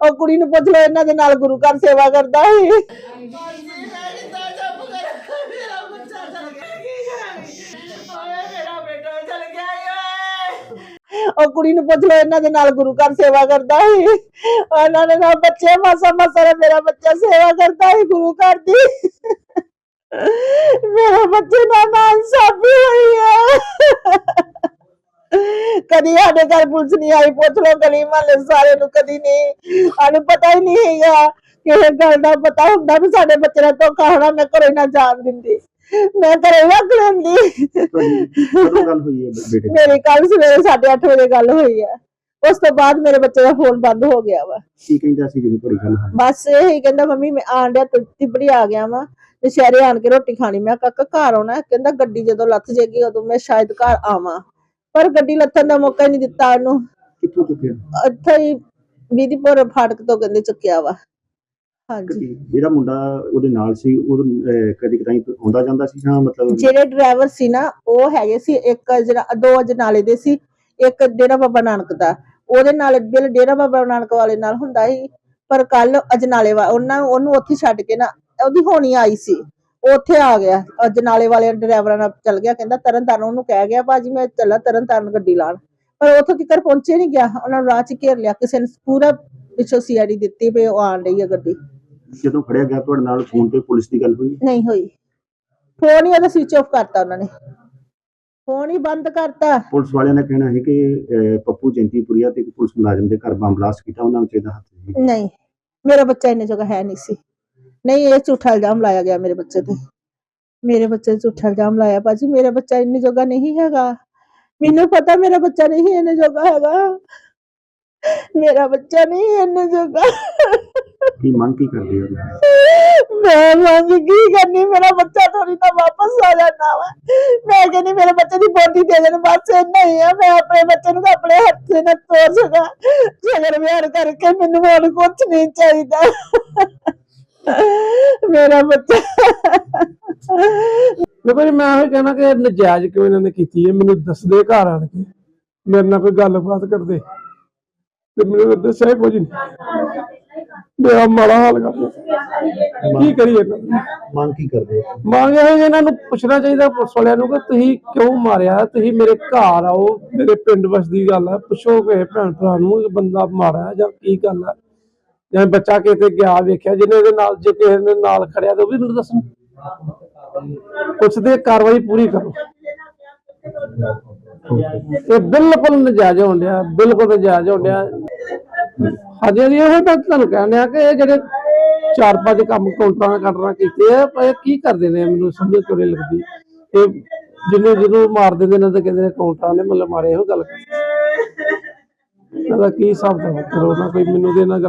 ਉਹ ਕੁੜੀ ਨੂੰ ਪੁੱਛ ਲਓ ਇਹਨਾਂ ਦੇ ਨਾਲ ਗੁਰੂ ਘਰ ਸੇਵਾ ਕਰਦਾ ਸੀ ਉਹ ਕੁੜੀ ਨੂੰ ਪੁੱਛ ਲਓ ਇਹਨਾਂ ਦੇ ਨਾਲ ਗੁਰੂ ਘਰ ਸੇਵਾ ਕਰਦਾ ਸੀ ਉਹਨਾਂ ਦੇ ਨਾਲ ਬੱਚੇ ਮਾਸਾ ਮਾਸਾ ਦਾ ਮੇਰਾ ਬੱਚਾ ਸੇਵਾ ਕਰਦਾ ਸੀ ਗੁਰੂ ਘਰ ਦੀ ਮੇਰੇ ਬੱਚੇ ਨਾਲ ਨਾਲ ਸਾਬੀ ਹੋਈ ਹੈ ਕਦੀ ਸਾਡੇ ਘਰ ਪੁਲਿਸ ਨਹੀਂ ਆਈ ਪੁੱਛ ਲਓ ਗਲੀ ਮਹੱਲੇ ਸਾਰੇ ਨੂੰ ਕਦੀ ਨਹੀਂ। ਸਾਨੂੰ ਪਤਾ ਹੀ ਨਹੀਂ ਹੈਗਾ। ਕਿਸੇ ਗੱਲ ਦਾ ਪਤਾ ਹੁੰਦਾ ਵੀ ਸਾਡੇ ਬੱਚੇ ਨਾਲ ਧੋਖਾ ਹੋਣਾ ਮੈਂ ਘਰੇ ਨਾ ਜਾਣ ਦਿੰਦੀ। ਮੈਂ ਘਰੇ ਰੱਖ ਲੈਂਦੀ। ਕਦੋਂ ਗੱਲ ਹੋਈ ਹੈ ਬੇਟੇ ਦੀ? ਮੇਰੀ ਕੱਲ ਸਵੇਰੇ 8:30 ਵਜੇ ਗੱਲ ਹੋਈ ਹੈ। ਉਸ ਤੋਂ ਬਾਅਦ ਮੇਰੇ ਬੱਚੇ ਦਾ ਫੋਨ ਬੰਦ ਹੋ ਗਿਆ ਵਾ। ਕੀ ਕਹਿੰਦਾ ਸੀ ਜਦੋਂ ਤੁਹਾਡੀ ਗੱਲ? ਹੋਈ ਬਸ ਇਹੀ ਕਹਿੰਦਾ ਮੰਮੀ ਮੈਂ ਆਣ ਡਿਆ ਤੁ- ਤਿਬੜੀ ਆ ਗਿਆ ਵਾਂ। ਤੇ ਸ਼ਹਿਰੇ ਆਣ ਕੇ ਰੋਟੀ ਖਾਣੀ। ਮੈਂ ਕਿਹਾ ਕਾਕਾ ਘਰ ਆਉਣਾ ਹੈ? ਕਹਿੰਦਾ ਗੱਡੀ ਜਦੋਂ ਲੱਥ ਜੇਗੀ ਉਦੋਂ ਮੈਂ ਸ਼ਾਇਦ ਘਰ ਆਵਾਂ। ਪਰ ਗੱਡੀ ਲੱਥਣ ਦਾ ਮੌਕਾ ਹੀ ਨਹੀਂ ਦਿੱਤਾ ਉਹਨੂੰ। ਕਿੱਥੋਂ ਚੁੱਕਿਆ? ਇੱਥੇ ਹੀ ਬੀਦੀਪੁਰ ਫਾਟਕ ਤੋਂ ਕਹਿੰਦੇ ਚੁੱਕਿਆ ਵਾ। ਹਾਂਜੀ। ਕਦੀ ਜਿਹੜਾ ਮੁੰਡਾ ਉਹਦੇ ਨਾਲ ਸੀ ਉਹ ਕਦੀ ਕਦਾਈ ਆਉਂਦਾ ਜਾਂਦਾ ਸੀ ਜਾਂ ਮਤਲਬ ਜਿਹੜੇ ਡਰਾਈਵਰ ਸੀ ਨਾ ਉਹ ਹੈਗੇ ਸੀ ਇੱਕ ਜਿਹੜਾ ਦੋ ਅਜਨਾਲੇ ਦੇ ਸੀ ਇੱਕ ਡੇਰਾ ਬਾਬਾ ਨਾਨਕ ਦਾ। ਉਹਦੇ ਨਾਲ ਬਿਲ ਡੇਰਾ ਬਾਬਾ ਨਾਨਕ ਵਾਲੇ ਨਾਲ ਹੁੰਦਾ ਸੀ ਪਰ ਕੱਲ ਅਜਨਾਲੇ ਵਾ ਉਹਨਾਂ ਉਹਨੂੰ ਉੱਥੇ ਛੱਡ ਕੇ ਨਾ ਉਹਦੀ ਹੋਣੀ ਆਈ ਸੀ। ਉੱਥੇ ਆ ਗਿਆ। ਅਜਨਾਲੇ ਵਾਲੇ ਡਰਾਈਵਰਾਂ ਨਾਲ ਚੱਲ ਗਿਆ ਕਹਿੰਦਾ ਤਰਨ ਤਾਰਨ ਉਹਨੂੰ ਕਹਿ ਗਿਆ ਭਾਜੀ ਮੈਂ ਚੱਲਾ ਤਰਨ ਤਾਰਨ ਗੱਡੀ ਲਾਣ ਪਰ ਉੱਥੋਂ ਤੱਕ ਪਹੁੰਚੇ ਨਹੀਂ ਗਿਆ। ਉਹਨਾਂ ਨੂੰ ਰਾਹ 'ਚ ਘੇਰ ਲਿਆ। ਕਿਸੇ ਨੇ ਪੂਰਾ ਪਿੱਛੋਂ ਸੀਆਈਡੀ ਦਿੱਤੀ ਵੀ ਉਹ ਆਣ ਰਹੀ ਹੈ ਗੱਡੀ। ਜਦੋਂ ਫੜਿਆ ਗਿਆ ਤੁਹਾਡੇ ਨਾਲ ਫੋਨ ਤੇ ਪੁਲਿਸ ਦੀ ਗੱਲ ਹੋਈ? ਨਹੀਂ ਹੋਈ। ਫੋਨ ਹੀ ਉਹਦਾ ਸਵਿਚ ਆਫ ਕਰਤਾ ਉਹਨਾਂ ਨੇ। ਫੋਨ ਹੀ ਬੰਦ ਕਰਤਾ। ਪੁਲਿਸ ਵਾਲਿਆਂ ਦਾ ਕਹਿਣਾ ਹੈ ਕਿ ਪੱਪੂ ਜੈਂਤੀਪੁਰੀਆ ਤੇ ਇੱਕ ਪੁਲਿਸ ਮੁਲਾਜ਼ਮ ਦੇ ਘਰ ਬੰਬ ਬਲਾਸਟ ਕੀਤਾ ਉਹਨਾਂ ਵਿੱਚ ਇਹਦਾ ਹੱਥ ਨਹੀਂ। ਮੇਰਾ ਬੱਚਾ ਇੰਨੇ ਜਗ੍ਹਾ ਹੈ ਨਹੀਂ ਸੀ। ਨਹੀਂ ਇਹ ਝੂਠਾ ਇਲਜ਼ਾਮ ਲਾਇਆ ਗਿਆ ਮੇਰੇ ਬੱਚੇ ਤੇ ਮੇਰੇ ਬੱਚੇ ਤੇ ਝੂਠਾ ਇਲਜ਼ਾਮ ਲਾਇਆ ਭਾਜੀ ਮੇਰਾ ਬੱਚਾ ਇੰਨੇ ਜਗ੍ਹਾ ਨਹੀਂ ਹੈਗਾ ਮੈਨੂੰ ਪਤਾ ਮੇਰਾ ਬੱਚਾ ਨਹੀਂ ਇੰਨੇ ਜਗ੍ਹਾ ਹੈਗਾ ਮੇਰਾ ਬੱਚਾ ਨਹੀਂ ਇੰਨੇ ਜਗ੍ਹਾ ਕੀ ਮੰਗ ਕੀ ਕਰਦੇ ਹੋ ਮੈਂ ਮੰਗ ਕੀ ਕਰਨੀ ਮੇਰਾ ਬੱਚਾ ਥੋੜੀ ਨਾ ਵਾਪਸ ਆ ਜਾਣਾ ਵਾ ਮੈਂ ਕਹਿੰਦੀ ਮੇਰੇ ਬੱਚੇ ਦੀ ਬੋਡੀ ਦੇ ਦੇਣ ਬਸ ਇੰਨਾ ਹੀ ਆ ਮੈਂ ਆਪਣੇ ਬੱਚੇ ਨੂੰ ਤਾਂ ਆਪਣੇ ਹੱਥ ਨਾਲ ਤੋਰ ਸਕਾਂ ਜਗਰ ਵਿਆਹ ਕਰਕੇ ਮੈਨੂੰ ਹੋਰ ਕੁਝ ਨਹੀਂ ਚਾਹੀਦਾ ਮੇਰਾ ਬੱਚਾ। ਦੇਖੋ ਜੀ ਮੈਂ ਇਹ ਕਹਿਣਾ ਕਿ ਨਜਾਇਜ਼ ਕਿਉਂ ਇਹਨਾਂ ਨੇ ਕੀਤੀ ਹੈ? ਮੈਨੂੰ ਦੱਸਦੇ ਘਰ ਆਣ ਕੇ। ਮੇਰੇ ਨਾਲ ਕੋਈ ਗੱਲਬਾਤ ਕਰਦੇ। ਤੇ ਮੈਨੂੰ ਦੱਸਿਆ ਕੁਝ ਨਹੀਂ। ਮੇਰਾ ਮਾੜਾ ਹਾਲ ਕਰਦੇ ਕੀ ਕਰੀਏ? ਮੰਗ ਕੀ ਕਰਦੇ ਮੰਗ ਇਹ ਹੈ ਇਹਨਾਂ ਨੂੰ ਪੁੱਛਣਾ ਚਾਹੀਦਾ ਪੁਲਿਸ ਵਾਲਿਆਂ ਨੂੰ ਕਿ ਤੁਸੀਂ ਕਿਉਂ ਮਾਰਿਆ? ਤੁਸੀਂ ਮੇਰੇ ਘਰ ਆਓ ਮੇਰੇ ਪਿੰਡ ਵਸਦੀ ਗੱਲ ਹੈ। ਪੁੱਛੋ ਕਿ ਭੈਣ ਭਰਾ ਨੂੰ ਬੰਦਾ ਮਾਰਿਆ ਜਾਂ ਕੀ ਗੱਲ ਹੈ। ਜਾਂ ਬੱਚਾ ਕਿਤੇ ਗਿਆ, ਵੇਖਿਆ, ਜਿਹਨੇ ਇਹਦੇ ਨਾਲ, ਜੇ ਕਿਸੇ ਨੇ ਨਾਲ ਖੜਿਆ ਤਾਂ ਉਹ ਵੀ ਮੈਨੂੰ ਦੱਸਣ। ਪੁੱਛਦੇ ਕਾਰਵਾਈ ਪੂਰੀ ਕਰੋ। ਇਹ ਬਿਲਕੁਲ ਨਜਾਇਜ਼ ਹੋਣ ਡਿਆ, ਬਿਲਕੁਲ ਨਜਾਇਜ਼ ਹੋਣ ਡਿਆ। ਹਾਂਜੀ ਹਾਂਜੀ ਇਹ ਤਾਂ ਤੁਹਾਨੂੰ ਕਹਿਣ ਡਿਆ ਕਿ ਇਹ ਜਿਹੜੇ ਚਾਰ ਪੰਜ ਕੰਮ ਕਾਊਂਟਰਾਂ ਦੇ ਕੀਤੇ ਆ, ਪਰ ਇਹ ਕੀ ਕਰਦੇ ਨੇ, ਮੈਨੂੰ ਸਮਝ ਕਿਉਂ ਨਹੀਂ ਲੱਗਦੀ। ਇਹ ਜਿਹਨੂੰ ਜਿਹਨੂੰ ਮਾਰ ਦਿੰਦੇ ਨੇ, ਤਾਂ ਕਹਿੰਦੇ ਨੇ ਕਾਊਂਟਰਾਂ ਨੇ ਮਤਲਬ ਮਾਰੇ, ਇਹੋ ਗੱਲ ਕਰਦੇ ਇਹਦਾ ਕੀ ਹਿਸਾਬ ਦਾ ਕਰੋ ਨਾ, ਕੋਈ ਮੈਨੂੰ ਦੇ ਨਾਲ ਗੱਲ